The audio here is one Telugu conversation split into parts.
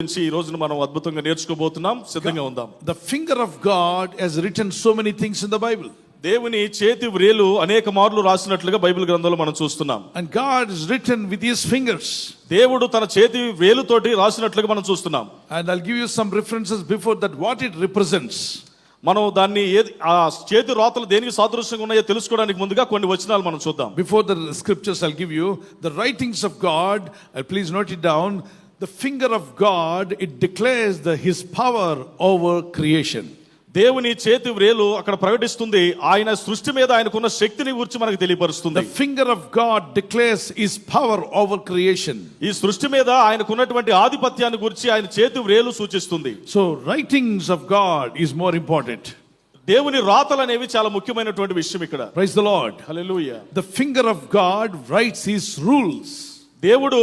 నుంచి ఈ రోజున మనం అద్భుతంగా నేర్చుకోబోతున్నాం. సిద్ధంగా ఉందాం. The finger of God has written so many things in the Bible దేవుని చేతి వ్రేలు అనేక మార్లు రాసినట్లుగా బైబిల్ గ్రంథంలో మనం చూస్తున్నాం. And God is written with his fingers దేవుడు తన చేతి వేలుతోటి రాసినట్లుగా మనం చూస్తున్నాం. And I'll give you some references before that what it represents మనం దాన్ని ఏది ఆ చేతి రాతలు దేనికి సాదృశ్యంగా ఉన్నాయో తెలుసుకోవడానికి ముందుగా కొన్ని వచనాలు మనం చూద్దాం. Before the scriptures I'll give you the writings of God I please note it down the finger of God it declares the his power over creation దేవుని చేతి వ్రేలు అక్కడ ప్రకటిస్తుంది. ఆయన సృష్టి మీద ఆయనకున్న శక్తిని గురించి మనకు తెలియపరుస్తుంది. Finger of God declares his power over creation ఈ సృష్టి మీద ఆయనకున్నటువంటి ఆధిపత్యాన్ని గురించి ఆయన చేతి వ్రేలు సూచిస్తుంది. So writings of God is more important దేవుని రాతలు అనేవి చాలా ముఖ్యమైనటువంటి విషయం ఇక్కడ. Praise the Lord hallelujah the finger of God writes his rules దేవుడు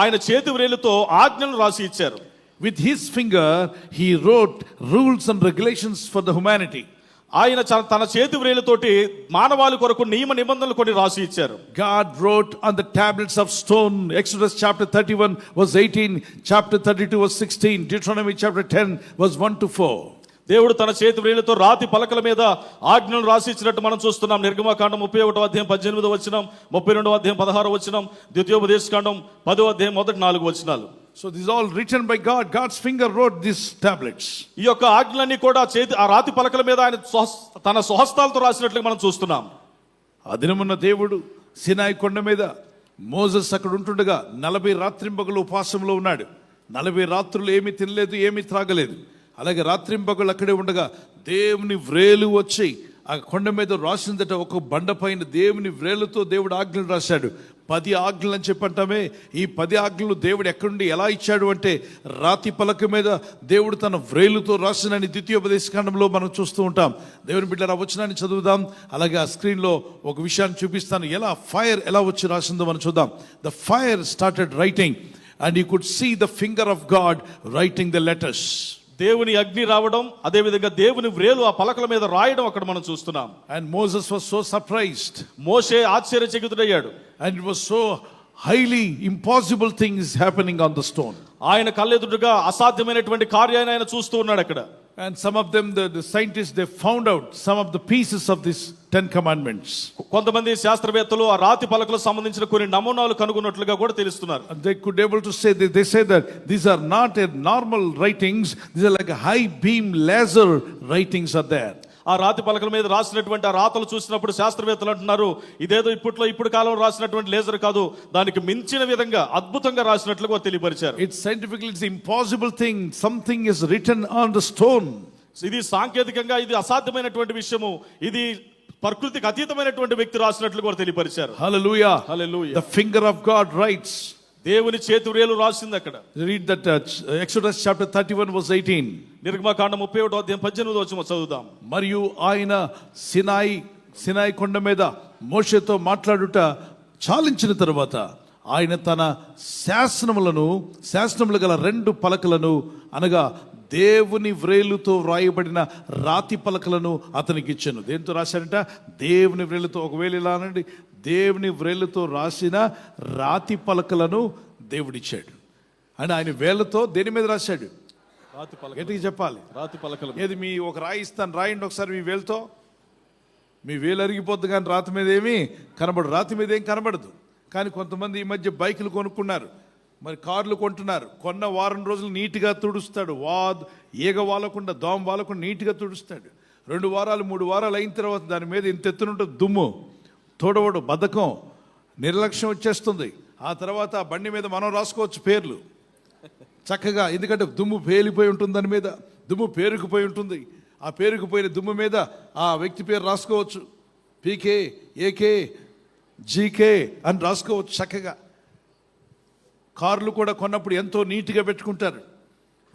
ఆయన చేతి వ్రేలుతో ఆజ్ఞలు రాసి ఇచ్చారు. With his finger he wrote rules and regulations for the humanity ఆయన తన చేతి వ్రేలుతోటి మానవాళి కొరకు నియమ నిబంధనలు కొన్ని రాసి ఇచ్చారు. God wrote on the tablets of stone Exodus chapter thirty one verse eighteen chapter thirty two verse sixteen Deuteronomy chapter ten verse one to four దేవుడు తన చేతి వ్రేలుతో రాతి పలకల మీద ఆజ్ఞలు రాసి ఇచ్చినట్టు మనం చూస్తున్నాం. నిర్గమకాండం ముప్పై ఒకటో అధ్యాయం పద్దెనిమిదో వచ్చినాం ముప్పై రెండో అధ్యాయం పదహారో వచ్చినాం ద్వితీయోపదేశ కాండం పదో అధ్యాయం మొదటి నాలుగు So, this is all written by God. God's finger wrote these tablets. ఈ యొక్క ఆజ్ఞలన్నీ కూడా చేతి ఆ రాతి పలకల మీద ఆయన తన స్వహస్తాలతో రాసినట్లుగా మనం చూస్తున్నాం. ఆ దినమున్న దేవుడు సినాయి కొండ మీద మోజస్ అక్కడ ఉంటుండగా నలభై రాత్రింబగలు ఉపవాసంలో ఉన్నాడు. నలభై రాత్రులు ఏమీ తినలేదు ఏమీ త్రాగలేదు. అలాగే రాత్రింపగలు అక్కడే ఉండగా దేవుని వ్రేలు వచ్చి ఆ కొండ మీద రాసిందట ఒక బండ పైన దేవుని వ్రేలుతో దేవుడు ఆజ్ఞలు రాశాడు. పది ఆజ్ఞలు అని చెప్పంటామే. ఈ పది ఆజ్ఞలు దేవుడు ఎక్కడుండి ఎలా ఇచ్చాడు అంటే రాతి పలక మీద దేవుడు తన వ్రేలుతో రాసినని ద్వితీయోపదేశకాండంలో మనం చూస్తూ ఉంటాం. దేవుని బిడ్డ వచనాన్ని చదువుదాం. అలాగే ఆ స్క్రీన్లో ఒక విషయాన్ని చూపిస్తాను. ఎలా ఫైర్ ఎలా వచ్చి రాసిందో మనం చూద్దాం. The fire started writing and you could see the finger of God writing the letters. దేవుని అగ్ని రావడం అదేవిధంగా దేవుని వ్రేలు ఆ పలకల మీద రాయడం అక్కడ మనం చూస్తున్నాం. And Moses was so surprised Moshe ఆశ్చర్యచకితుడయ్యాడు. And it was so highly impossible things happening on the stone ఆయన కళ్ళెదురుగా అసాధ్యమైనటువంటి కార్యాన్ని ఆయన చూస్తూ ఉన్నాడు అక్కడ And some of them, the, the scientists, they found out some of the pieces of these Ten Commandments. కొంతమంది శాస్త్రవేత్తలు ఆ రాతి పలకలకు సంబంధించిన కొన్ని నమూనాలు కనుగొన్నట్లుగా కూడా తెలుస్తున్నారు And they could able to say, they, they say that these are not a normal writings, these are like a high beam laser writings are there. ఆ రాతి పలకల మీద రాసినటువంటి ఆ రాతలు చూసినప్పుడు శాస్త్రవేత్తలు అంటున్నారు ఇదేదో ఇప్పట్లో ఇప్పుడు కాలంలో రాసినటువంటి లేజర్ కాదు దానికి మించిన విధంగా అద్భుతంగా రాసినట్లుగా తెలియపరిచారు It's scientifically, it's impossible thing. Something is written on the stone. ఇది సాంకేతికంగా ఇది అసాధ్యమైనటువంటి విషయము ఇది ప్రకృతికి అతీతమైనటువంటి వ్యక్తి రాసినట్లు కూడా తెలియపరిచారు Hallelujah. Hallelujah. The finger of God writes. దేవుని చేతి వ్రేలు రాసింది అక్కడ. That uh, Exodus chapter 31 verse 18. నిర్గమకాండ ముప్పై ఒకటో అధ్యాయం పద్దెనిమిది వచ్చి చదువుదాం. మరియు ఆయన సినాయి సినాయి కొండ మీద మోషేతో మాట్లాడుట చాలించిన తరువాత ఆయన తన శాసనములను శాసనములు గల రెండు పలకలను అనగా దేవుని వ్రేలుతో వ్రాయబడిన రాతి పలకలను అతనికి ఇచ్చాను. దేంతో రాశాడంట? దేవుని వ్రేలుతో. ఒకవేళ ఇలా అనండి దేవుని వ్రేలుతో రాసిన రాతి పలకలను దేవుడిచ్చాడు. అని ఆయన వేళ్ళతో దేని మీద రాశాడు? రాతి పలక గట్టిగా చెప్పాలి? రాతి పలకలు. ఏది మీ ఒక రాయి ఇస్తాను రాయండి ఒకసారి మీ వేలుతో మీ వేలు అరిగిపోద్ది కానీ రాతి మీద ఏమీ కనబడదు. రాతి మీద ఏం కనబడదు. కానీ కొంతమంది ఈ మధ్య బైకులు కొనుక్కున్నారు. మరి కార్లు కొంటున్నారు. కొన్న వారం రోజులు నీట్గా తుడుస్తాడు. వా ఈగ వాలకుండా దోమ వాలకుండా నీట్గా తుడుస్తాడు. రెండు వారాలు మూడు వారాలు అయిన తర్వాత దాని మీద ఇంత ఎత్తునుంటుంది దుమ్ము. తోడవడు బద్ధకం నిర్లక్ష్యం వచ్చేస్తుంది. ఆ తర్వాత ఆ బండి మీద మనం రాసుకోవచ్చు పేర్లు. చక్కగా ఎందుకంటే దుమ్ము పేలిపోయి ఉంటుంది దాని మీద దుమ్ము పేరుకుపోయి ఉంటుంది. ఆ పేరుకుపోయిన దుమ్ము మీద ఆ వ్యక్తి పేరు రాసుకోవచ్చు. పీకే ఏకే జీకే అని రాసుకోవచ్చు చక్కగా. కార్లు కూడా కొన్నప్పుడు ఎంతో నీట్గా పెట్టుకుంటారు.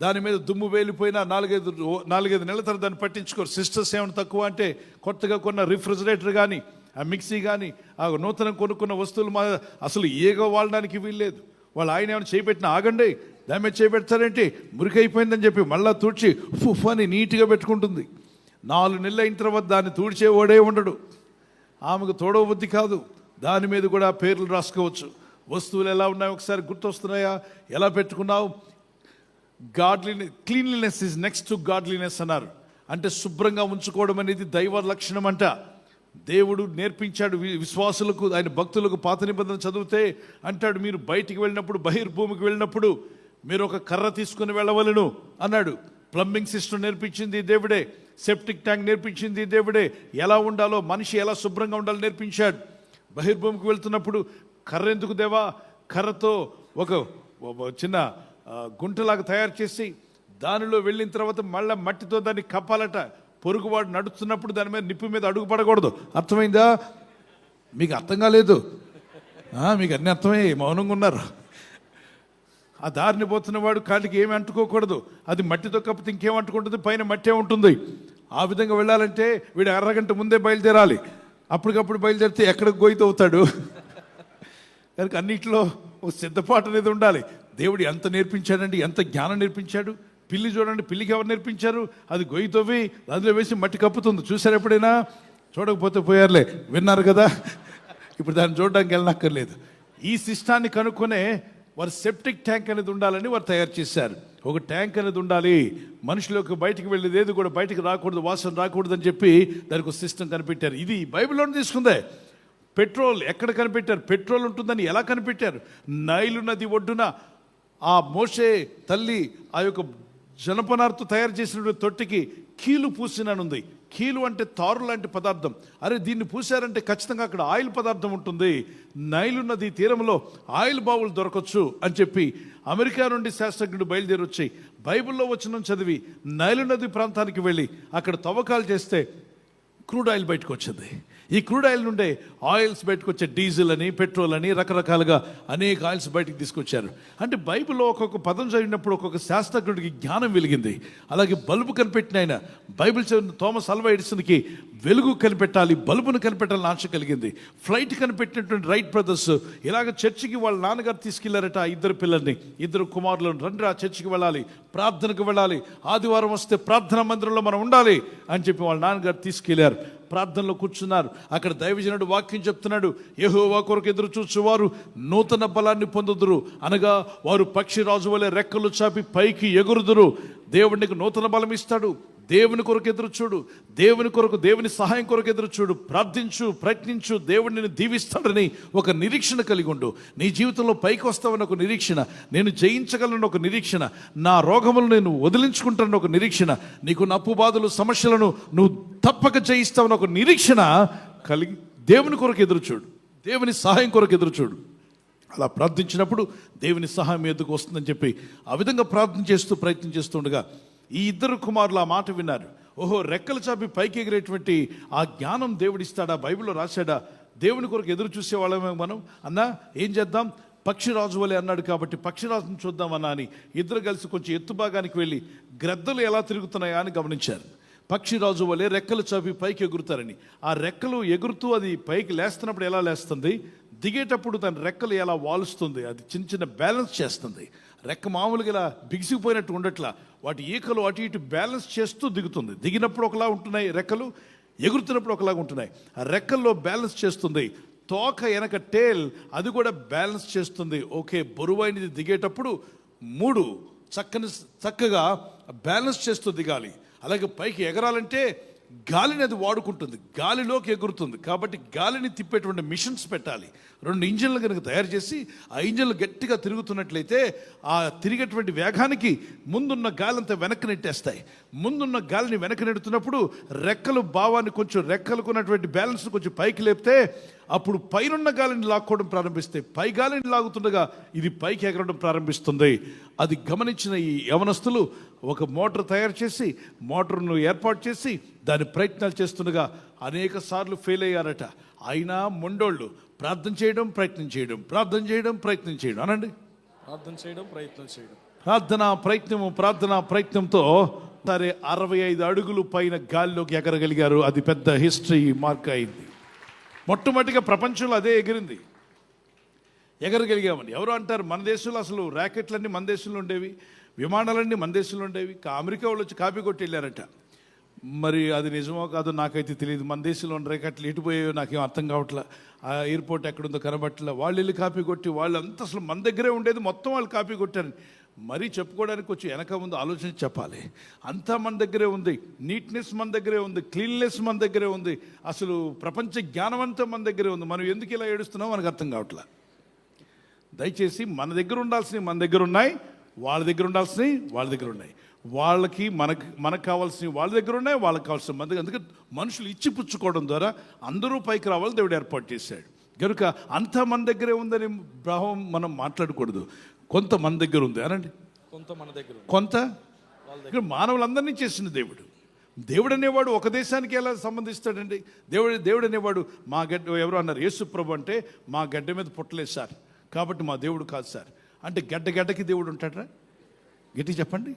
దాని మీద దుమ్ము వేలిపోయినా నాలుగైదు నాలుగైదు నెలల తర్వాత దాన్ని పట్టించుకోరు. సిస్టర్స్ ఏమైనా తక్కువ అంటే కొత్తగా కొన్న రిఫ్రిజిరేటర్ కానీ ఆ మిక్సీ కానీ ఆ నూతనం కొనుక్కున్న వస్తువులు మా అసలు ఏగో వాడడానికి వీల్లేదు. వాళ్ళు ఆయన ఏమైనా చేపెట్టిన ఆగండి దాని మీద మురికైపోయిందని చెప్పి మళ్ళా తుడిచి ఫుఫ్ అని నీట్గా పెట్టుకుంటుంది. నాలుగు నెలలు అయిన తర్వాత దాన్ని తుడిచే ఓడే ఉండడు. ఆమెకు తోడవ బుద్ధి కాదు. దాని మీద కూడా పేర్లు రాసుకోవచ్చు. వస్తువులు ఎలా ఉన్నాయో ఒకసారి గుర్తొస్తున్నాయా? ఎలా పెట్టుకున్నావు? Godliness cleanliness is next to godliness అన్నారు. అంటే శుభ్రంగా ఉంచుకోవడం అనేది దైవ లక్షణం అంట దేవుడు నేర్పించాడు వి- విశ్వాసులకు ఆయన భక్తులకు పాత నిబంధన చదివితే అంటాడు మీరు బయటికి వెళ్ళినప్పుడు బహిర్భూమికి వెళ్ళినప్పుడు మీరు ఒక కర్ర తీసుకుని వెళ్ళవలను అన్నాడు. ప్లంబింగ్ సిస్టమ్ నేర్పించింది దేవుడే సెప్టిక్ ట్యాంక్ నేర్పించింది దేవుడే ఎలా ఉండాలో మనిషి ఎలా శుభ్రంగా ఉండాలో నేర్పించాడు. బహిర్భూమికి వెళ్తున్నప్పుడు కర్ర ఎందుకు దేవా? కర్రతో ఒక చిన్న గుంటలాగా తయారు చేసి దానిలో వెళ్ళిన తర్వాత మళ్ళీ మట్టితో దాన్ని కప్పాలట. పొరుగువాడు నడుస్తున్నప్పుడు దాని మీద నిప్పు మీద అడుగు పడకూడదు. అర్థమైందా? మీకు అర్థం కాలేదు. మీకు అన్ని అర్థమయ్యాయి. మౌనంగా ఉన్నారు. ఆ దారిని పోతున్న వాడు కాళ్ళకి ఏమి అంటుకోకూడదు. అది మట్టితో కప్పితే ఇంకేం అంటుకుంటుంది? పైన మట్టే ఉంటుంది. ఆ విధంగా వెళ్ళాలంటే వీడు అరగంట ముందే బయలుదేరాలి. అప్పటికప్పుడు బయలుదేరితే ఎక్కడికి గోయిత అవుతాడు? కనుక అన్నింటిలో ఒక సిద్ధపాటు అనేది ఉండాలి. దేవుడు ఎంత నేర్పించాడండి ఎంత జ్ఞానం నేర్పించాడు? పిల్లి చూడండి పిల్లికి ఎవరు నేర్పించారు? అది గొయ్యి తవ్వి అందులో వేసి మట్టి కప్పుతుంది. చూసారు ఎప్పుడైనా? చూడకపోతే పోయారులే. విన్నారు కదా? ఇప్పుడు దాన్ని చూడడానికి వెళ్ళనక్కర్లేదు. ఈ సిస్టాన్ని కనుక్కొనే వారు సెప్టిక్ ట్యాంక్ అనేది ఉండాలని వారు తయారు చేశారు. ఒక ట్యాంక్ అనేది ఉండాలి. మనుషులకు బయటికి వెళ్ళేది ఏది కూడా బయటికి రాకూడదు వాసన రాకూడదు అని చెప్పి దానికి ఒక సిస్టమ్ కనిపెట్టారు. ఇది బైబిల్లోనే తీసుకుందే. పెట్రోల్ ఎక్కడ కనిపెట్టారు? పెట్రోల్ ఉంటుందని ఎలా కనిపెట్టారు? నైలు నది ఒడ్డున ఆ మోసే తల్లి ఆ యొక్క జనపనార్తో తయారు చేసినటువంటి తొట్టికి కీలు పూసిననుంది. కీలు అంటే తారు లాంటి పదార్థం. అరే దీన్ని పూసారంటే ఖచ్చితంగా అక్కడ ఆయిల్ పదార్థం ఉంటుంది. నైలు నది తీరంలో ఆయిల్ బావులు దొరకచ్చు అని చెప్పి అమెరికా నుండి శాస్త్రజ్ఞుడు బయలుదేరి వచ్చి బైబిల్లో వచ్చిన చదివి నైలు నది ప్రాంతానికి వెళ్ళి అక్కడ తవ్వకాలు చేస్తే క్రూడ్ ఆయిల్ బయటకు వచ్చింది ఈ క్రూడ్ ఆయిల్ నుండే ఆయిల్స్ బయటకు వచ్చే డీజిల్ అని పెట్రోల్ అని రకరకాలుగా అనేక ఆయిల్స్ బయటకు తీసుకొచ్చారు. అంటే బైబిల్లో ఒక్కొక్క పదం చదివినప్పుడు ఒక్కొక్క శాస్త్రజ్ఞుడికి జ్ఞానం వెలిగింది. అలాగే బల్బు కనిపెట్టిన ఆయన బైబిల్ చదివిన థోమస్ అల్వా ఎడిసన్కి వెలుగు కనిపెట్టాలి బల్బును కనిపెట్టాలని ఆశ కలిగింది. ఫ్లైట్ కనిపెట్టినటువంటి రైట్ బ్రదర్స్ ఇలాగ చర్చికి వాళ్ళ నాన్నగారు తీసుకెళ్ళారట ఆ ఇద్దరు పిల్లల్ని. ఇద్దరు కుమారులను రండి ఆ చర్చికి వెళ్ళాలి ప్రార్థనకు వెళ్ళాలి. ఆదివారం వస్తే ప్రార్థనా మందిరంలో మనం ఉండాలి అని చెప్పి వాళ్ళ నాన్నగారు తీసుకెళ్ళారు. ప్రార్థనలో కూర్చున్నారు. అక్కడ దైవజనుడు వాక్యం చెప్తున్నాడు. యహోవా కొరకు ఎదురు చూసేవారు నూతన బలాన్ని పొందుదురు. అనగా వారు పక్షి రాజు వలె రెక్కలు చాపి పైకి ఎగురుదురు. దేవుడికి నూతన బలం ఇస్తాడు. దేవుని కొరకు ఎదురు చూడు దేవుని కొరకు దేవుని సహాయం కొరకు ఎదురు చూడు ప్రార్థించు ప్రయత్నించు. దేవుడిని దీవిస్తాడని ఒక నిరీక్షణ కలిగి ఉండు. నీ జీవితంలో పైకి వస్తావని ఒక నిరీక్షణ నేను జయించగలను ఒక నిరీక్షణ నా రోగములు నేను వదిలించుకుంటాను ఒక నిరీక్షణ నీకు నప్పు బాధలు సమస్యలను నువ్వు తప్పక జయిస్తావని ఒక నిరీక్షణ కలిగి దేవుని కొరకు ఎదురు చూడు దేవుని సహాయం కొరకు ఎదురు చూడు అలా ప్రార్థించినప్పుడు దేవుని సహాయం ఎందుకు వస్తుందని చెప్పి ఆ విధంగా ప్రార్థన చేస్తూ ప్రయత్నం చేస్తుండగా ఈ ఇద్దరు కుమారులు ఆ మాట విన్నారు. ఓహో రెక్కలు చాపి పైకి ఎగిరేటువంటి ఆ జ్ఞానం దేవుడిస్తాడా? బైబిల్లో రాశాడా? దేవుని కొరకు ఎదురు చూసేవాళ్ళమే మనం. అన్నా ఏం చేద్దాం? పక్షిరాజు వలె అన్నాడు కాబట్టి పక్షిరాజును చూద్దామన్నా అని ఇద్దరు కలిసి కొంచెం ఎత్తు భాగానికి వెళ్ళి గ్రద్దలు ఎలా తిరుగుతున్నాయా అని గమనించారు. పక్షిరాజు వలె రెక్కలు చాపి పైకి ఎగురుతారని. ఆ రెక్కలు ఎగురుతూ అది పైకి లేస్తున్నప్పుడు ఎలా లేస్తుంది? దిగేటప్పుడు తన రెక్కలు ఎలా వాలుస్తుంది అది చిన్న చిన్న బ్యాలెన్స్ చేస్తుంది. రెక్క మామూలుగా ఇలా బిగిసిపోయినట్టు ఉండట్లా. వాటి ఈకలు అటు ఇటు బ్యాలెన్స్ చేస్తూ దిగుతుంది. దిగినప్పుడు ఒకలా ఉంటున్నాయి రెక్కలు ఎగురుతున్నప్పుడు ఒకలాగా ఉంటున్నాయి. ఆ రెక్కల్లో బ్యాలెన్స్ చేస్తుంది. తోక వెనక టేల్ అది కూడా బ్యాలెన్స్ చేస్తుంది. ఓకే బరువైనది దిగేటప్పుడు మూడు చక్కని చక్కగా బ్యాలెన్స్ చేస్తూ దిగాలి. అలాగే పైకి ఎగరాలంటే గాలిని అది వాడుకుంటుంది గాలిలోకి ఎగురుతుంది. కాబట్టి గాలిని తిప్పేటువంటి మిషన్స్ పెట్టాలి. రెండు ఇంజన్లు కనుక తయారు చేసి ఆ ఇంజన్లు గట్టిగా తిరుగుతున్నట్లయితే ఆ తిరిగేటువంటి వేగానికి ముందున్న గాలంతా వెనక్కి నెట్టేస్తాయి. ముందున్న గాలిని వెనక్కి నెడుతున్నప్పుడు రెక్కలు భావాన్ని కొంచెం రెక్కలుకున్నటువంటి బ్యాలెన్స్ కొంచెం పైకి లేపితే అప్పుడు పైనున్న గాలిని లాక్కోవడం ప్రారంభిస్తాయి పై గాలిని లాగుతుండగా ఇది పైకి ఎగరడం ప్రారంభిస్తుంది. అది గమనించిన ఈ యవనస్తులు ఒక మోటార్ తయారు చేసి మోటార్ను ఏర్పాటు చేసి దాని ప్రయత్నాలు చేస్తుండగా అనేక సార్లు ఫెయిల్ అయ్యారట. అయినా మొండోళ్ళు ప్రార్థన చేయడం ప్రయత్నం చేయడం ప్రార్థన చేయడం ప్రయత్నం చేయడం. అనండి. ప్రార్థన చేయడం ప్రయత్నం చేయడం. ప్రార్థన ప్రయత్నము ప్రార్థన ప్రయత్నంతో సరే అరవై ఐదు అడుగులు పైన గాలిలోకి ఎగరగలిగారు. అది పెద్ద హిస్టరీ మార్క్ అయింది. మొట్టమొదటిగా ప్రపంచంలో అదే ఎగిరింది. ఎగరగలిగామని ఎవరు అంటారు? మన దేశంలో అసలు ర్యాకెట్లన్నీ మన దేశంలో ఉండేవి విమానాలన్నీ మన దేశంలో ఉండేవి కా- అమెరికా వాళ్ళు వచ్చి కాపీ కొట్టి వెళ్ళారట మరి అది నిజమో కాదో నాకైతే తెలియదు. మన దేశంలో ఉన్న రేఖట్లు ఎటు నాకేం అర్థం కావట్లే. ఆ ఎయిర్పోర్ట్ ఎక్కడుందో కనబట్టలే వాళ్ళు వెళ్ళి కాపీ కొట్టి వాళ్ళు అంతా అసలు మన దగ్గరే ఉండేది. మొత్తం వాళ్ళు కాపీ కొట్టారు మరీ చెప్పుకోవడానికి వచ్చి వెనక ముందు ఆలోచన చెప్పాలి. అంతా మన దగ్గరే ఉంది. నీట్నెస్ మన దగ్గరే ఉంది. క్లీన్నెస్ మన దగ్గరే ఉంది. అసలు ప్రపంచ జ్ఞానం అంతా మన దగ్గరే ఉంది. మనం ఎందుకు ఇలా ఏడుస్తున్నామో మనకు అర్థం కావట్లా. దయచేసి మన దగ్గర ఉండాల్సినవి మన దగ్గర ఉన్నాయి. వాళ్ళ దగ్గర ఉండాల్సినవి వాళ్ళ దగ్గర ఉన్నాయి. వాళ్ళకి మనకి మనకు కావాల్సినవి వాళ్ళ దగ్గర ఉన్నాయి. వాళ్ళకి కావాల్సిన మన దగ్గర అందుకే మనుషులు ఇచ్చి పుచ్చుకోవడం ద్వారా అందరూ పైకి రావాలని దేవుడు ఏర్పాటు చేశాడు. కనుక అంతా మన దగ్గరే ఉందని భావం మనం మాట్లాడకూడదు. కొంత మన దగ్గర ఉంది. అనండి. కొంత మన దగ్గర కొంత? ఇక్కడ మానవులందరినీ చేసిన దేవుడు. దేవుడు అనేవాడు ఒక దేశానికి ఎలా సంబంధిస్తాడండి? దేవుడు దేవుడు అనేవాడు మా గడ్డ ఎవరు అన్నారు? యేసు ప్రభు అంటే మా గడ్డ మీద పుట్టలేదు సార్. కాబట్టి మా దేవుడు కాదు సార్. అంటే గడ్డ గడ్డకి దేవుడు ఉంటాడా గట్టి చెప్పండి.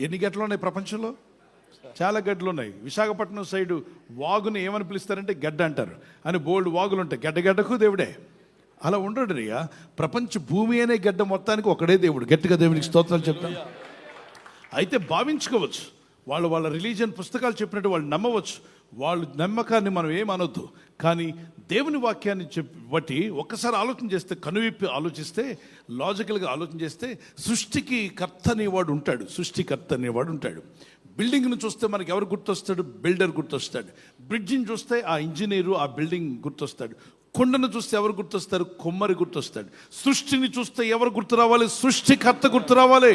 ఎన్ని గడ్డలు ఉన్నాయి ప్రపంచంలో? చాలా గడ్డలు ఉన్నాయి. విశాఖపట్నం సైడు వాగుని ఏమని పిలుస్తారంటే గడ్డ అంటారు. అని బోల్డ్ వాగులు ఉంటాయి. గడ్డ గడ్డకు దేవుడే. అలా ఉండడు రియా ప్రపంచ భూమి అనే గడ్డ మొత్తానికి ఒకడే దేవుడు. గట్టిగా దేవునికి స్తోత్రాలు చెప్తాను. అయితే భావించుకోవచ్చు. వాళ్ళు వాళ్ళ రిలీజియన్ పుస్తకాలు చెప్పినట్టు వాళ్ళు నమ్మవచ్చు. వాళ్ళు నమ్మకాన్ని మనం ఏం అనొద్దు. కానీ దేవుని వాక్యాన్ని చెప్పి బట్టి ఒక్కసారి ఆలోచన చేస్తే కనువిప్పి ఆలోచిస్తే లాజికల్గా ఆలోచన చేస్తే సృష్టికి కర్త అనేవాడు ఉంటాడు. సృష్టికర్త అనేవాడు ఉంటాడు. బిల్డింగ్ను చూస్తే మనకి ఎవరు గుర్తొస్తాడు? బిల్డర్ గుర్తొస్తాడు. బ్రిడ్జిని చూస్తే ఆ ఇంజనీరు ఆ బిల్డింగ్ గుర్తొస్తాడు. కొండను చూస్తే ఎవరు గుర్తొస్తారు? కొమ్మరి గుర్తొస్తాడు. సృష్టిని చూస్తే ఎవరు గుర్తు రావాలి? సృష్టికర్త గుర్తు రావాలి.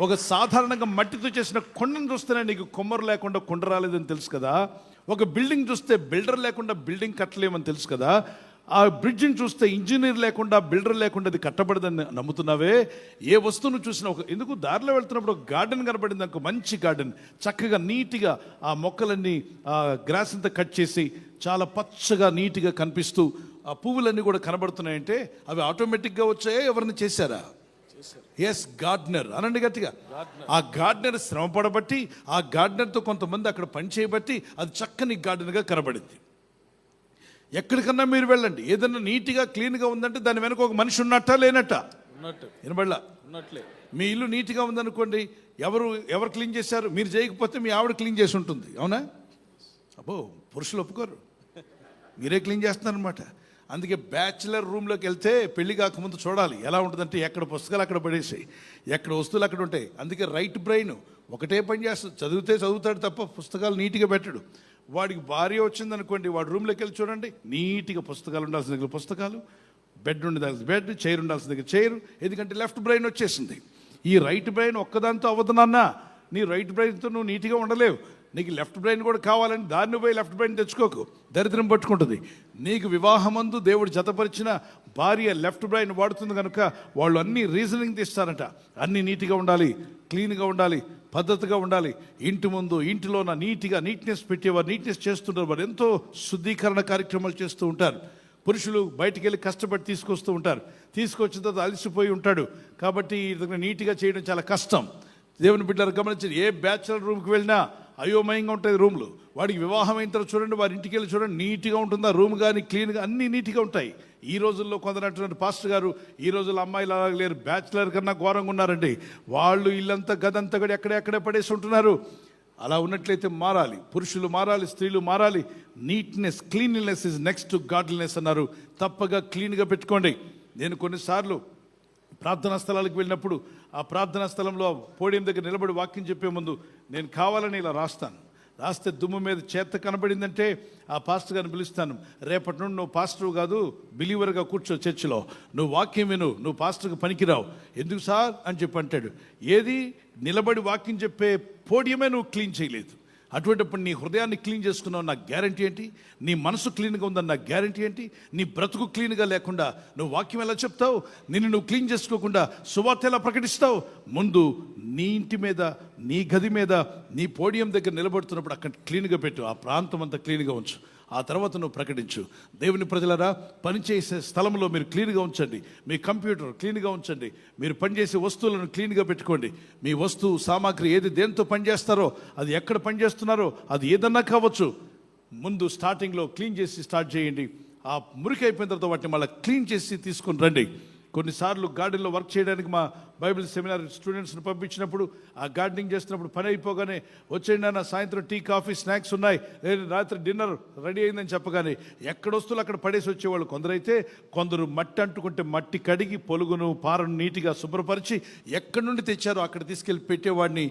ఒక సాధారణంగా మట్టితో చేసిన కొండను చూస్తేనే నీకు కొమ్మరు లేకుండా కొండ రాలేదని తెలుసు కదా. ఒక బిల్డింగ్ చూస్తే బిల్డర్ లేకుండా బిల్డింగ్ కట్టలేమని తెలుసు కదా. ఆ బ్రిడ్జిని చూస్తే ఇంజనీర్ లేకుండా బిల్డర్ లేకుండా అది కట్టబడదని నమ్ముతున్నావే? ఏ వస్తువును చూసినా ఒక ఎందుకు దారిలో వెళ్తున్నప్పుడు ఒక గార్డెన్ కనబడింది అనుకో మంచి గార్డెన్. చక్కగా నీట్గా ఆ మొక్కలన్నీ ఆ గ్రాస్ అంతా కట్ చేసి చాలా పచ్చగా నీట్గా కనిపిస్తూ ఆ పువ్వులన్నీ కూడా కనబడుతున్నాయంటే అవి ఆటోమేటిక్గా వచ్చాయా? ఎవరిని చేశారా? ఎస్ గార్డనర్ అనండి గట్టిగా. ఆ గార్డెనర్ శ్రమ పడబట్టి ఆ గార్డెనర్తో కొంతమంది అక్కడ పని చేయబట్టి అది చక్కని గార్డెన్గా కనబడింది. ఎక్కడికన్నా మీరు వెళ్ళండి. ఏదన్నా నీట్గా క్లీన్గా ఉందంటే దాని వెనక ఒక మనిషి ఉన్నట్ట లేనట్ట? ఉన్నట్టు. వినబడలా? ఉన్నట్లే. మీ ఇల్లు నీట్గా ఉందనుకోండి ఎవరు ఎవరు క్లీన్ చేశారు? మీరు చేయకపోతే మీ ఆవిడ క్లీన్ చేసి ఉంటుంది. అవునా? అబ్బో పురుషులు ఒప్పుకోరు. మీరే క్లీన్ చేస్తున్నారనమాట అందుకే బ్యాచులర్ రూమ్లోకి వెళ్తే పెళ్ళి కాకముందు చూడాలి. ఎలా ఉంటుందంటే ఎక్కడ పుస్తకాలు అక్కడ పడేసాయి. ఎక్కడ వస్తువులు అక్కడ ఉంటాయి. అందుకే రైట్ బ్రెయిన్ ఒకటే పని చేస్తుంది. చదివితే చదువుతాడు తప్ప పుస్తకాలు నీట్గా పెట్టడు. వాడికి భార్య వచ్చిందనుకోండి వాడు రూమ్లోకి వెళ్ళి చూడండి నీట్గా పుస్తకాలు ఉండాల్సిన దగ్గర పుస్తకాలు బెడ్ ఉండాల్సిన బెడ్ చైర్ ఉండాల్సిన దగ్గర చైర్ ఎందుకంటే లెఫ్ట్ బ్రెయిన్ వచ్చేసింది. ఈ రైట్ బ్రెయిన్ ఒక్కదాంతో అవ్వదు నాన్న. నీ రైట్ బ్రెయిన్తో నువ్వు నీట్గా ఉండలేవు. నీకు లెఫ్ట్ బ్రెయిన్ కూడా కావాలని దాన్ని పోయి లెఫ్ట్ బ్రెయిన్ తెచ్చుకోకు. దరిద్రం పట్టుకుంటుంది. నీకు వివాహమందు దేవుడు జతపరిచిన భార్య లెఫ్ట్ బ్రెయిన్ వాడుతుంది కనుక వాళ్ళు అన్ని రీజనింగ్ తీస్తారంట. అన్ని నీట్గా ఉండాలి క్లీన్గా ఉండాలి పద్ధతిగా ఉండాలి. ఇంటి ముందు ఇంటిలోన నీట్గా నీట్నెస్ పెట్టేవారు నీట్నెస్ చేస్తుంటారు వారు ఎంతో శుద్ధీకరణ కార్యక్రమాలు చేస్తూ ఉంటారు. పురుషులు బయటికి వెళ్ళి కష్టపడి తీసుకొస్తూ ఉంటారు. తీసుకొచ్చిన తర్వాత అలసిపోయి ఉంటాడు. కాబట్టి నీట్గా చేయడం చాలా కష్టం. దేవుని బిడ్డలు గమనించి ఏ బ్యాచులర్ రూమ్కి వెళ్ళినా అయోమయంగా ఉంటాయి రూమ్లు. వాడికి వివాహం అయిన తర్వాత చూడండి వారి ఇంటికి వెళ్ళి చూడండి నీట్గా ఉంటుందా? రూమ్ కానీ క్లీన్గా అన్నీ నీట్గా ఉంటాయి. ఈ రోజుల్లో కొందరంటున్నారు పాస్టర్ గారు ఈ రోజుల్లో అమ్మాయిలు అలా లేరు. బ్యాచులర్ కన్నా ఘోరంగా ఉన్నారండి. వాళ్ళు ఇల్లంతా గదంతా కూడా ఎక్కడెక్కడే పడేసి ఉంటున్నారు. అలా ఉన్నట్లయితే మారాలి. పురుషులు మారాలి స్త్రీలు మారాలి. Neatness cleanliness is next to godliness అన్నారు. తప్పగా క్లీన్గా పెట్టుకోండి. నేను కొన్నిసార్లు ప్రార్థనా స్థలాలకు వెళ్ళినప్పుడు ఆ ప్రార్థనా స్థలంలో పోడియం దగ్గర నిలబడి వాక్యం చెప్పే ముందు నేను కావాలని ఇలా రాస్తాను. రాస్తే దుమ్ము మీద చేత కనబడిందంటే ఆ పాస్టర్ గారిని పిలుస్తాను. రేపటి నుండి నువ్వు పాస్టర్ కాదు బిలీవర్గా కూర్చో చర్చిలో. నువ్వు వాక్యం విను నువ్వు పాస్టర్కి పనికిరావు. ఎందుకు సార్? అని చెప్పి అంటాడు. ఏది? నిలబడి వాక్యం చెప్పే పోడియమే నువ్వు క్లీన్ చేయలేదు. అటువంటిప్పుడు నీ హృదయాన్ని క్లీన్ చేసుకున్నావు నా గ్యారంటీ ఏంటి? నీ మనసు క్లీన్గా ఉందని నా గ్యారంటీ ఏంటి? నీ బ్రతుకు క్లీన్గా లేకుండా నువ్వు వాక్యం ఎలా చెప్తావు? నిన్ను నువ్వు క్లీన్ చేసుకోకుండా సువార్త ఎలా ప్రకటిస్తావు? ముందు నీ ఇంటి మీద నీ గది మీద నీ పోడియం దగ్గర నిలబడుతున్నప్పుడు అక్కడ క్లీన్గా పెట్టు. ఆ ప్రాంతం అంతా క్లీన్గా ఉంచు. ఆ తర్వాత నువ్వు ప్రకటించు. దేవుని ప్రజలరా పనిచేసే స్థలంలో మీరు క్లీన్గా ఉంచండి. మీ కంప్యూటర్ క్లీన్గా ఉంచండి. మీరు పనిచేసే వస్తువులను క్లీన్గా పెట్టుకోండి. మీ వస్తువు సామాగ్రి ఏది దేంతో పనిచేస్తారో అది ఎక్కడ పనిచేస్తున్నారో అది ఏదన్నా కావచ్చు ముందు స్టార్టింగ్లో క్లీన్ చేసి స్టార్ట్ చేయండి. ఆ మురికి అయిపోయిన తర్వాత వాటిని మళ్ళీ క్లీన్ చేసి తీసుకొని రండి. కొన్నిసార్లు గార్డెన్లో వర్క్ చేయడానికి మా బైబిల్ సెమినార్ స్టూడెంట్స్ని పంపించినప్పుడు ఆ గార్డెనింగ్ చేస్తున్నప్పుడు పని అయిపోగానే వచ్చేయండి అన్న సాయంత్రం టీ కాఫీ స్నాక్స్ ఉన్నాయి. లేదు రాత్రి డిన్నర్ రెడీ అయిందని చెప్పగానే ఎక్కడ వస్తువులు అక్కడ పడేసి వచ్చేవాళ్ళు కొందరైతే కొందరు మట్టి అంటుకుంటే మట్టి కడిగి పొలుగును పారను నీట్గా శుభ్రపరిచి ఎక్కడి నుండి తెచ్చారో అక్కడ తీసుకెళ్ళి పెట్టేవాడిని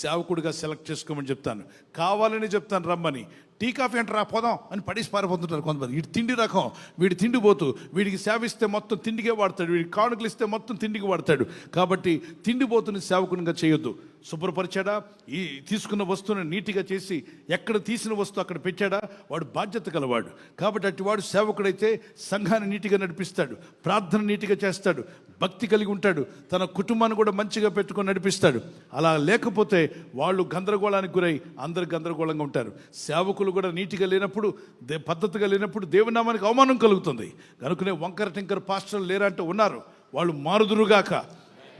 సేవకుడిగా సెలెక్ట్ చేసుకోమని చెప్తాను. కావాలని చెప్తాను రమ్మని. టీ కాఫీ అంటారా పోదాం అని పడేసి పారిపోతుంటారు కొంతమంది. వీడి తిండి రకం వీడి తిండి పోతూ వీడికి సేవిస్తే మొత్తం తిండికే వాడతాడు వీడికి కానుకలు ఇస్తే మొత్తం తిండికి వాడతాడు. కాబట్టి తిండి పోతుని సేవకునిగా చేయొద్దు. శుభ్రపరిచాడా? ఈ తీసుకున్న వస్తువుని నీట్గా చేసి ఎక్కడ తీసిన వస్తువు అక్కడ పెట్టాడా? వాడు బాధ్యత గలవాడు. కాబట్టి అటువాడు సేవకుడైతే సంఘాన్ని నీటిగా నడిపిస్తాడు ప్రార్థన నీటిగా చేస్తాడు భక్తి కలిగి ఉంటాడు తన కుటుంబాన్ని కూడా మంచిగా పెట్టుకొని నడిపిస్తాడు. అలా లేకపోతే వాళ్ళు గందరగోళానికి గురై అందరు గందరగోళంగా ఉంటారు. సేవకులు కూడా నీటిగా లేనప్పుడు దే పద్ధతిగా లేనప్పుడు దేవునామానికి అవమానం కలుగుతుంది. కనుకనే వంకర టింకర పాస్టర్లు లేరంటూ ఉన్నారు. వాళ్ళు మారుదురుగాక.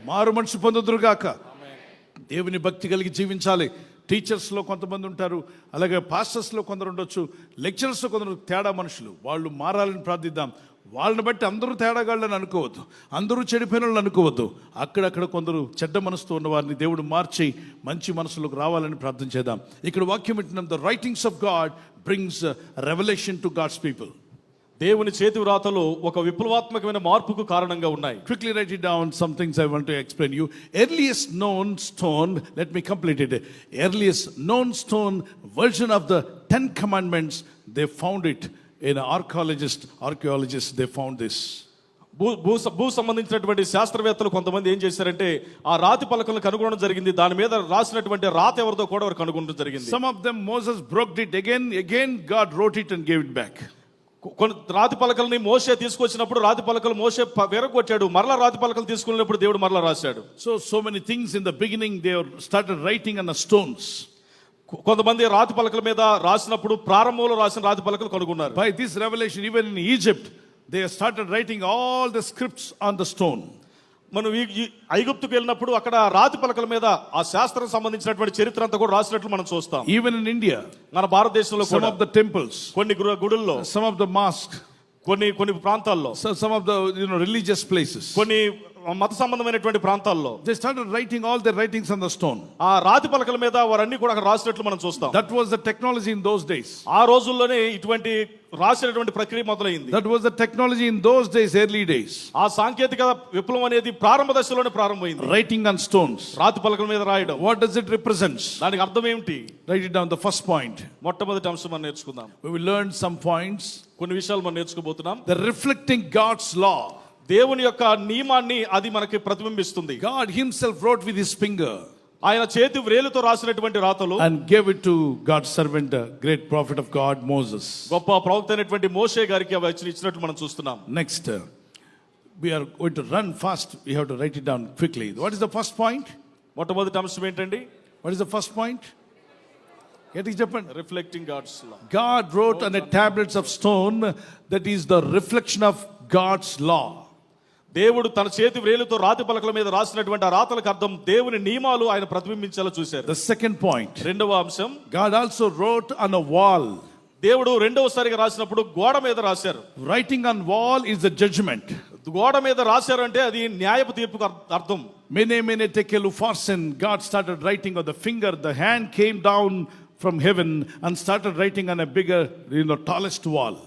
మారు మనిషి పొందుదురుగాక. దేవుని భక్తి కలిగి జీవించాలి. టీచర్స్లో కొంతమంది ఉంటారు. అలాగే పాస్టర్స్లో కొందరు ఉండొచ్చు. లెక్చరర్స్లో కొందరు తేడా మనుషులు. వాళ్ళు మారాలని ప్రార్థిద్దాం. వాళ్ళని బట్టి అందరూ తేడాగాళ్ళని అనుకోవద్దు. అందరూ చెడిపోయిన వాళ్ళని అనుకోవద్దు. అక్కడక్కడ కొందరు చెడ్డ మనసుతో ఉన్న వారిని దేవుడు మార్చి మంచి మనసులోకి రావాలని ప్రార్థన చేద్దాం. ఇక్కడ వాక్యం పెట్టిన the writings of God brings revolution to God's people దేవుని చేతి వ్రాతలు ఒక విప్లవాత్మకమైన మార్పుకు కారణంగా ఉన్నాయి. Quickly write it down somethings I want explain you earliest known stone let me complete it earliest known stone version of the ten commandments they found it in archaeologist archaeologist they found this భూ భూ భూ సంబంధించినటువంటి శాస్త్రవేత్తలు కొంతమంది ఏం చేశారంటే ఆ రాతి పలకలను కనుగొనడం జరిగింది. దాని మీద రాసినటువంటి రాతి ఎవరితో కూడా కనుగొనడం జరిగింది. Some of them Moses broke it again again wrote it and gave it back కొన్ని రాతి పలకల్ని మోసే తీసుకొచ్చినప్పుడు రాతి పలకలు మోసే వెరగొట్టాడు. మరలా రాతి పలకలు తీసుకునేటప్పుడు దేవుడు మరలా రాశాడు. So so many things in the beginning they start writing on stones కొంతమంది రాతి పలకల మీద రాసినప్పుడు ప్రారంభంలో రాసిన రాతి పలకలు కనుగొన్నారు. By this revolution even in Egypt they started writing all the scripts on the stone మనం ఐగుప్తుకు వెళ్ళినప్పుడు అక్కడ రాతి పలకల మీద ఆ శాస్త్రం సంబంధించినటువంటి చరిత్ర అంతా కూడా రాసినట్లు మనం చూస్తాం. Even in India, మన భారతదేశంలో కూడా of the temples, కొన్ని గుడుల్లో some of the mosques, కొన్ని కొన్ని ప్రాంతాల్లో some of the you know religious places. కొన్ని మత సంబంధమైనటువంటి ప్రాంతాల్లో they start writing all the writings on the stone ఆ రాతి పలకల మీద వారన్నీ కూడా అక్కడ రాసినట్లు మనం చూస్తాం. That was the technology in those days ఆ రోజుల్లోనే ఇటువంటి రాసినటువంటి ప్రక్రియ మొదలైంది. That was the technology in those days early days ఆ సాంకేతిక విప్లవం అనేది ప్రారంభ దశలోనే ప్రారంభమైంది. రైటింగ్ ఆన్ స్టోన్స్ రాతి పలకల మీద రాయడం. వాట్ డస్ ఇట్ రిప్రజెంట్స్ దానికి అర్థం ఏంటి right it down the first point మొట్టమొదటి అంశం మనం నేర్చుకుందాం. We will learn some points కొన్ని విషయాలు మనం నేర్చుకోబోతున్నాం. ద రిఫ్లెక్టింగ్ గాడ్స్ లా దేవుని యొక్క నియమాన్ని అది మనకి ప్రతిబింబిస్తుంది. God himself wrote with his finger ఆయన చేతి వ్రేలుతో రాసినటువంటి రాతలు and give it to God servant great prophet of God Moses గొప్ప ప్రవక్త అయినటువంటి మోషే గారికి అవి ఇచ్చినట్టు మనం చూస్తున్నాం. Next we are going to run fast we have to write it down quickly what is the first point మొట్టమొదటి టర్మ్స్ ఏంటండి? What is the first point ఏంటికి చెప్పండి. రిఫ్లెక్టింగ్ గాడ్స్ గాడ్ రోట్ అనే tablets of stone that is the reflection of God's law దేవుడు తన చేతి వేలుతో రాతి పలకల మీద రాసినటువంటి ఆ రాతలకు అర్థం దేవుని నియమాలు ఆయన ప్రతిబింబించేలా చూశారు. ద సెకండ్ పాయింట్ రెండవ అంశం God also wrote on wall దేవుడు రెండవసారిగా రాసినప్పుడు గోడ మీద రాశారు. Writing on wall is the judgment గోడ మీద రాశారు అంటే అది న్యాయపు తీర్పు అర్థం. మెనే మెనే టెకెలు farce and God started writing on the finger the hand came down from heaven and started writing on a bigger in the tallest wall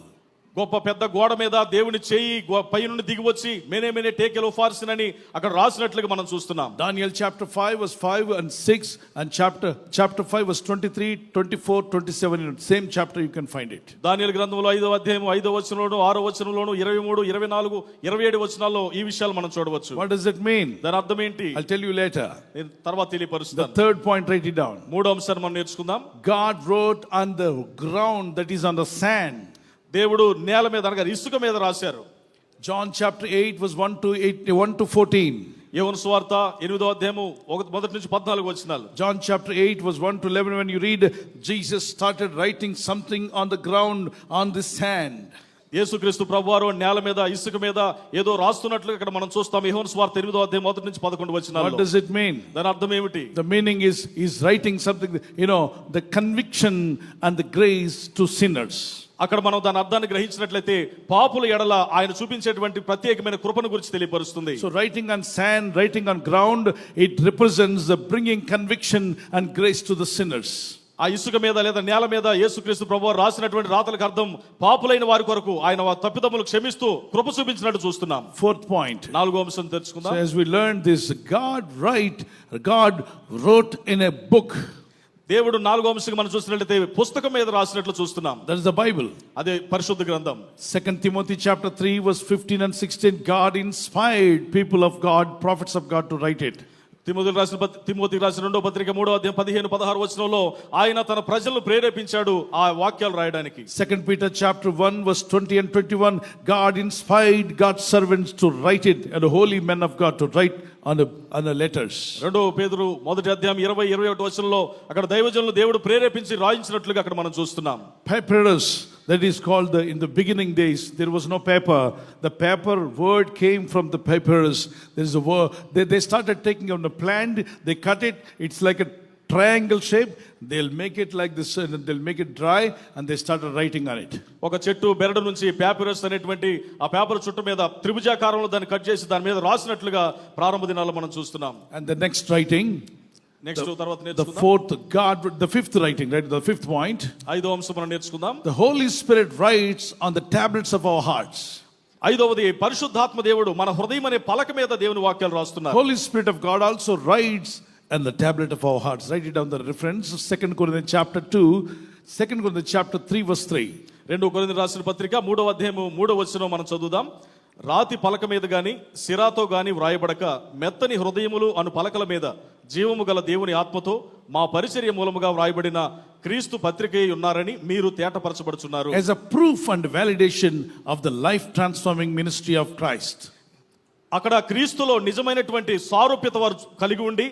గొప్ప పెద్ద గోడ మీద దేవుని చేయి పై నుండి దిగి వచ్చి మేనే మేనే టేక్ ఎలో ఉఫార్సిన్ అని అక్కడ రాసినట్లుగా మనం చూస్తున్నాం. Daniel chapter five verse five and six and chapter chapter five verse twenty three twenty four twenty seven same chapter you can find it Daniel గ్రంథంలో ఐదో అధ్యాయం ఐదో వచనంలోను ఆరో వచనంలోను ఇరవై మూడు ఇరవై నాలుగు ఇరవై ఏడు వచనాల్లో ఈ విషయాలు మనం చూడవచ్చు. వాట్ ఇస్ ఇట్ మీన్ దాని అర్థం ఏంటి? ఐ టెల్ యూ లేటర్ తర్వాత తెలియపరుస్తాను. Third point write it down మూడో అంశాన్ని మనం నేర్చుకుందాం. God wrote and the ground that is on the sand దేవుడు నేల మీద అనగా ఇసుక మీద రాశారు. John chapter eight verse one to eight one to fourteen యోన్ స్వార్త ఎనిమిదో అధ్యాయము ఒక మొదటి నుంచి పద్నాలుగు వచ్చిన John chapter eight verse one to eleven one you read Jesus started writing something on the ground on the sand యేసుక్రీస్తు ప్రభువారు నేల మీద ఇసుక మీద ఏదో రాస్తున్నట్లు ఇక్కడ మనం చూస్తాం. యోన్ స్వార్త ఎనిమిదో అధ్యాయం మొదటి నుంచి పదకొండు వచ్చిన వాట్ ఇట్ మీన్ దాని అర్థం ఏమిటి? The meaning is is writing something you know the conviction and the grace to sinners అక్కడ మనం దాని అర్థాన్ని గ్రహించినట్లయితే పాపుల ఎడల ఆయన చూపించేటువంటి ప్రత్యేకమైన కృపను గురించి తెలియపరుస్తుంది So, writing on sand, writing on ground, it represents the bringing conviction and grace to the sinners. ఆ ఇసుక మీద లేదా నేల మీద యేసుక్రీస్తు ప్రభు రాసినటువంటి రాతలకు అర్థం పాపులైన వారి కొరకు ఆయన తప్పిదమ్ములు క్షమిస్తూ కృప చూపించినట్టు చూస్తున్నాం Fourth point. నాలుగో అంశం తెలుసుకుందాం as we learned this, God write, God wrote in a book. దేవుడు నాలుగో అంశం మనం చూసినట్లయితే పుస్తకం మీద రాసినట్లు చూస్తున్నాం. దట్ ఇస్ ద బైబుల్ అదే పరిశుద్ధ గ్రంథం. Second Timothy chapter three verse fifteen and sixteen God inspired people of God prophets of God to write it తిమోతికి రాసిన తిమోతి రాసిన రెండో పత్రిక మూడో అధ్యాయం పదిహేను పదహారు వచనంలో ఆయన తన ప్రజలను ప్రేరేపించాడు ఆ వాక్యాలు రాయడానికి. Second Peter chapter one verse twenty and twenty one God inspired God servants to write it and holy men of God to write on the, on the letters. రెండో పేదరు మొదటి అధ్యాయం ఇరవై ఇరవై ఒకటి వచనంలో అక్కడ దైవజనులు దేవుడు ప్రేరేపించి రాయించినట్లుగా అక్కడ మనం చూస్తున్నాం that is called the, in the beginning days, there was no paper. The paper word came from the papyrus. There is a word, they, they started taking on the plant, they cut it, it's like a triangle shape. They'll make it like this, and they'll make it dry, and they started writing on it. ఒక చెట్టు బెరడు నుంచి పేపరస్ అనేటువంటి ఆ పేపర్ చుట్టు మీద త్రిభుజాకారంలో దాన్ని కట్ చేసి దాని మీద రాసినట్లుగా ప్రారంభ దినాల్లో మనం చూస్తున్నాం And the next writing, next తర్వాత the నేర్చుకుందాం fourth, God, the fifth writing, right? The fifth point. ఐదో అంశం మనం నేర్చుకుందాం The Holy Spirit writes on the tablets of our hearts. ఐదవది పరిశుద్ధాత్మ దేవుడు మన హృదయం అనే పలక మీద దేవుని వాక్యాలు రాస్తున్నారు Holy Spirit of God also writes on the tablet of our hearts. Write it down the reference, Second Corinthians chapter 2, 2 Corinthians chapter 3, verse 3. రెండు కొరింథీ రాసిన పత్రిక మూడవ అధ్యాయము మూడవ వచనం మనం చదువుదాం రాతి పలక మీద గాని సిరాతో గాని వ్రాయబడక మెత్తని హృదయములు అను పలకల మీద జీవము గల దేవుని ఆత్మతో మా పరిచర్య మూలముగా వ్రాయబడిన క్రీస్తు పత్రికే ఉన్నారని మీరు తేటపరచబడుచున్నారు As a proof and validation of the life transforming ministry of Christ. అక్కడ క్రీస్తులో నిజమైనటువంటి సారూప్యత వారు కలిగి ఉండి